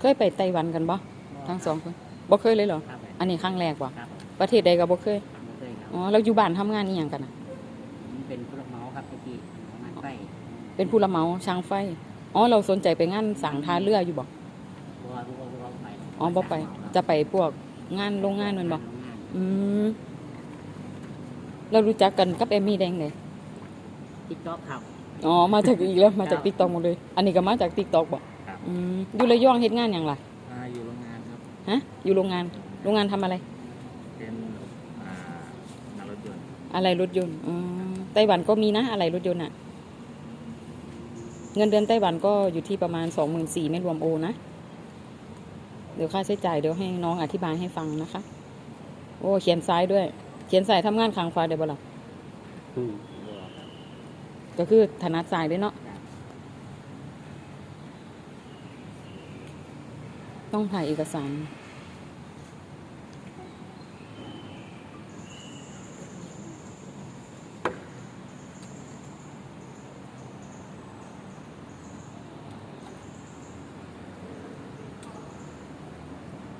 เคยไปไต้หวันกันบ่ทั้งสองคนบ่เคยเลยเหรอ ครับอันนี้ครั้งแรกบ่ครับประเทศใดก็บ่เคยไม่เคยครับอ๋อแล้วอยู่บ้านทำงานอีหยังกันน่ะ ผมเป็นผู้รับเหมาครับเมื่อกี้ทำงานไฟเป็นผู้รับเหมาช่างไฟ อ๋อเราสนใจไปงานสั่งท่าเรืออยู่บ่บัวบัวบัวบัวไปอ๋อบ่ไป จะไปพวกงานโรงงานแมันบ่อืมเรารู้จักกันกับเอมมี่แดงเลยติ๊กต็อกครับอ๋อมาจากอีกแล้วมาจากครับติ๊กต็อกหมดเลย อันนี้ก็มาจากติ๊กต็อกบ่ครับ อืมอยู่ระยองเฮ็ดงานหยังล่ะอ่าอยู่โรงงานครับ ฮะ อยู่โรงงาน โรงงานทำอะไร เป็นอ่านักรถยนต์อะไรรถยนต์อืมไต้หวันก็มีนะอะไรรถยนต์อะเงินเดือนไต้หวันก็อยู่ที่ประมาณสองหมื่นสี่ไม่รวมโอนะ เดี๋ยวค่าใช้จ่ายเดี๋ยวให้น้องอธิบายให้ฟังนะคะ โอ้เขียนซ้ายด้วย เขียนซ้ายทำงานข้างขวาได้บ่ล่ะบัวครับก็คือถนัดซ้ายด้วยเนาะ ต้องถ่ายเอกสาร